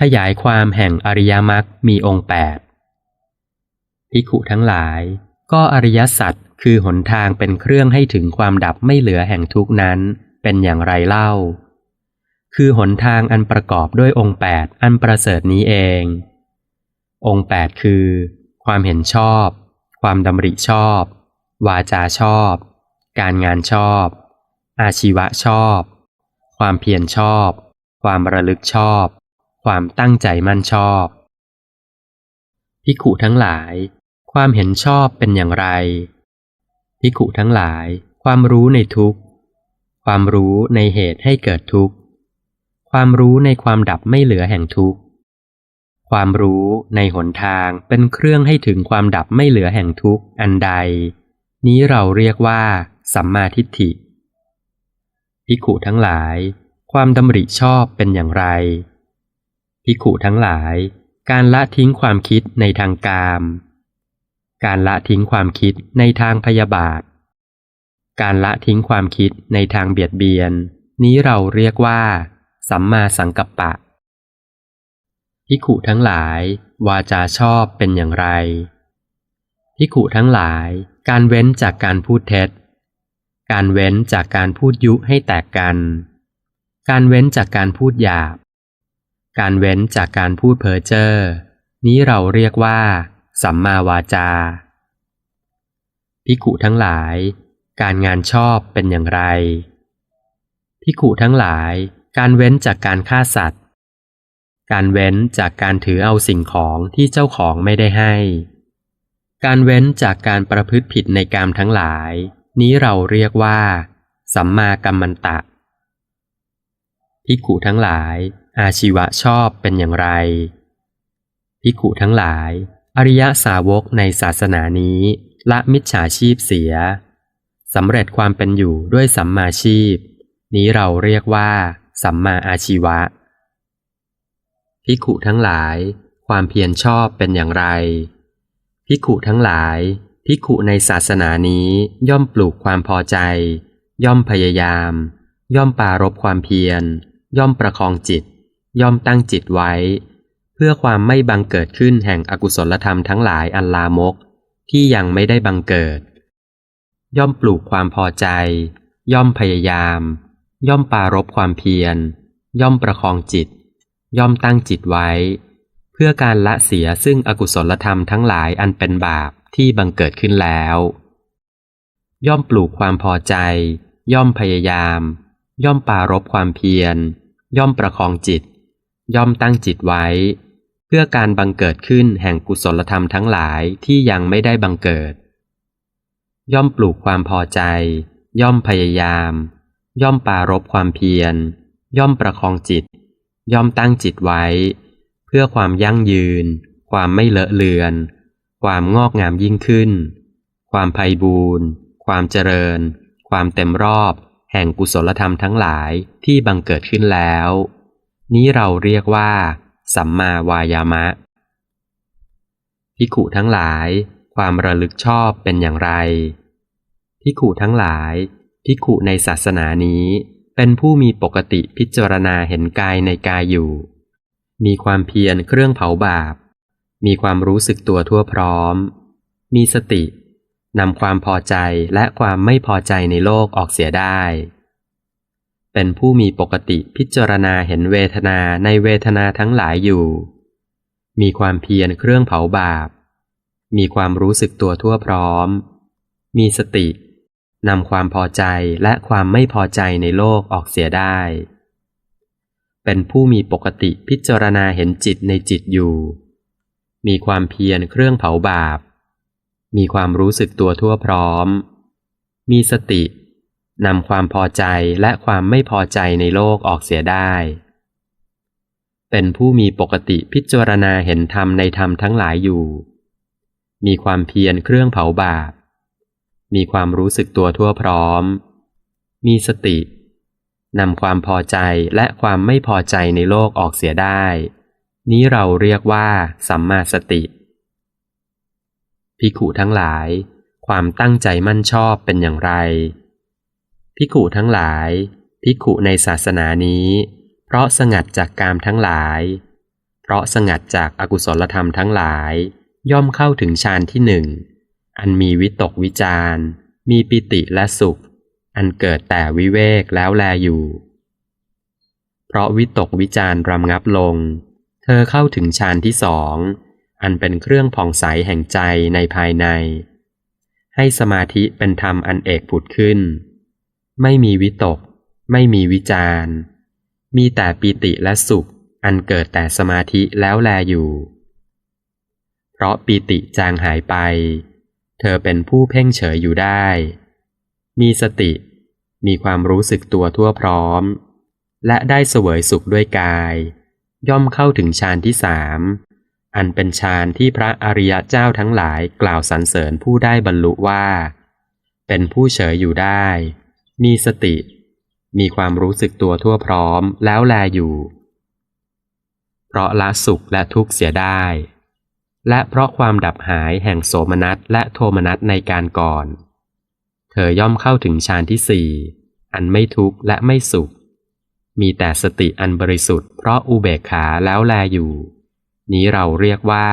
ขยายความแห่งอริยมรรคมีองค์แปดภิกขุทั้งหลาย ก็อริยสัจคือหนทางเป็นเครื่องให้ถึงความดับไม่เหลือแห่งทุกนั้น เป็นอย่างไรเล่า คือหนทางอันประกอบด้วยองค์แปดอันประเสริฐนี้เอง องค์แปดคือ ความเห็นชอบ ความดำริชอบ วาจาชอบ การงานชอบ อาชีวะชอบ ความเพียรชอบ ความระลึกชอบ ความตั้งใจมั่นชอบ พิขุทั้งหลาย ความเห็นชอบเป็นอย่างไร พิขุทั้งหลาย ความรู้ในทุกข์ความรู้ในเหตุให้เกิดทุกข์ ความรู้ในความดับไม่เหลือแห่งทุกข์ ความรู้ในหนทางเป็นเครื่องให้ถึงความดับไม่เหลือแห่งทุกข์อันใด นี้เราเรียกว่า สัมมาทิฏฐิ พิขุทั้งหลาย ความดำริชอบเป็นอย่างไร พิขุทั้งหลาย การละทิ้งความคิดในทางกาม การละทิ้งความคิดในทางพยาบาท การละทิ้งความคิดในทางเบียดเบียน นี้เราเรียกว่า สัมมาสังกัปปะพิขุทั้งหลาย วาจาชอบเป็นอย่างไรพิขุทั้งหลาย การเว้นจากการพูดเท็จ การเว้นจากการพูดยุให้แตกกัน การเว้นจากการพูดหยาบ การเว้นจากการพูดเพ้อเจ้อนี้เราเรียกว่า สัมมาวาจาพิขุทั้งหลาย การงานชอบเป็นอย่างไรพิขุทั้งหลาย การเว้นจากการฆ่าสัตว์ การเว้นจากการถือเอาสิ่งของที่เจ้าของไม่ได้ให้ การเว้นจากการประพฤติผิดในกามทั้งหลาย นี้เราเรียกว่า สัมมากัมมันตะพิขุทั้งหลาย อาชีวะชอบเป็นอย่างไร พิขุทั้งหลาย อริยสาวกในศาสนานี้ละมิจฉาชีพเสียสำเร็จความเป็นอยู่ด้วยสัมมาชีพ นี้เราเรียกว่า สัมมาอาชีวะ พิขุทั้งหลาย ความเพียรชอบเป็นอย่างไร พิขุทั้งหลาย พิขุในศาสนานี้ย่อมปลูกความพอใจ ย่อมพยายาม ย่อมปารบความเพียร ย่อมประคองจิต ย่อมตั้งจิตไว้ เพื่อความไม่บังเกิดขึ้นแห่งอกุศลธรรมทั้งหลายอันลามก ที่ยังไม่ได้บังเกิด ย่อมปลูกความพอใจ ย่อมพยายาม ย่อมปารบความเพียร ย่อมประคองจิต ย่อมตั้งจิตไว้ เพื่อการละเสียซึ่งอกุศลธรรมทั้งหลายอันเป็นบาปที่บังเกิดขึ้นแล้ว ย่อมปลูกความพอใจ ย่อมพยายาม ย่อมปารบความเพียร ย่อมประคองจิต ย่อมตั้งจิตไว้ เพื่อการบังเกิดขึ้นแห่งกุศลธรรมทั้งหลายที่ยังไม่ได้บังเกิด ย่อมปลูกความพอใจ ย่อมพยายาม ย่อมปารบความเพียร ย่อมประคองจิต ย่อมตั้งจิตไว้ เพื่อความยั่งยืน ความไม่เลอะเลือน ความงอกงามยิ่งขึ้น ความไพบูรณ์ความเจริญ ความเต็มรอบ แห่งกุศลธรรมทั้งหลายที่บังเกิดขึ้นแล้ว นี้เราเรียกว่า สัมมาวายามะ พิขุทั้งหลาย ความระลึกชอบเป็นอย่างไร พิขุทั้งหลาย พิขุในศาสนานี้ เป็นผู้มีปกติพิจารณาเห็นกายในกายอยู่ มีความเพียรเครื่องเผาบาป มีความรู้สึกตัวทั่วพร้อม มีสตินำความพอใจและความไม่พอใจในโลกออกเสียได้ เป็นผู้มีปกติพิจารณาเห็นเวทนาในเวทนาทั้งหลายอยู่ มีความเพียรเครื่องเผาบาป มีความรู้สึกตัวทั่วพร้อม มีสตินำความพอใจและความไม่พอใจในโลกออกเสียได้ เป็นผู้มีปกติพิจารณาเห็นจิตในจิตอยู่ มีความเพียรเครื่องเผาบาป มีความรู้สึกตัวทั่วพร้อม มีสติ นำความพอใจและความไม่พอใจในโลกออกเสียได้ เป็นผู้มีปกติพิจารณาเห็นธรรมในธรรมทั้งหลายอยู่ มีความเพียรเครื่องเผาบาป มีความรู้สึกตัวทั่วพร้อม มีสตินำความพอใจและความไม่พอใจในโลกออกเสียได้ นี้เราเรียกว่าสัมมาสติ พิขุทั้งหลาย ความตั้งใจมั่นชอบเป็นอย่างไร พิขุทั้งหลายพิขุในศาสนานี้ เพราะสงัดจากกามทั้งหลาย เพราะสงัดจากอากุศลธรรมทั้งหลาย ย่อมเข้าถึงฌานที่หนึ่ง อันมีวิตกวิจารมีปิติและสุข อันเกิดแต่วิเวกแล้วแลอยู่ เพราะวิตกวิจารรำงับลง เธอเข้าถึงฌานที่สอง อันเป็นเครื่องผ่องใสแห่งใจในภายใน ให้สมาธิเป็นธรรมอันเอกผุดขึ้น ไม่มีวิตก ไม่มีวิจารมีแต่ปิติและสุข อันเกิดแต่สมาธิแล้วแลอยู่ เพราะปิติจางหายไป เธอเป็นผู้เพ่งเฉยอยู่ได้ มีสติ มีความรู้สึกตัวทั่วพร้อม และได้เสวยสุขด้วยกาย ย่อมเข้าถึงฌานที่สามอันเป็นฌานที่พระอริยเจ้าทั้งหลายกล่าวสรรเสริญผู้ได้บรรลุว่า เป็นผู้เฉยอยู่ได้ มีสติ มีความรู้สึกตัวทั่วพร้อมแล้วแลอยู่ เพราะละสุขและทุกข์เสียได้ และเพราะความดับหายแห่งโสมนัสและโทมนัสในการก่อน เธอย่อมเข้าถึงฌานที่สี่อันไม่ทุกข์และไม่สุข มีแต่สติอันบริสุทธิ์เพราะอุเบกขาแล้วแลอยู่ นี้เราเรียกว่า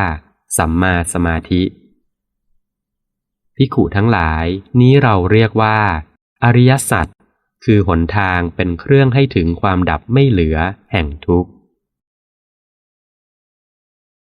สัมมาสมาธิพิขุทั้งหลายนี้เราเรียกว่า อริยสัจคือหนทางเป็นเครื่องให้ถึงความดับไม่เหลือแห่งทุกข์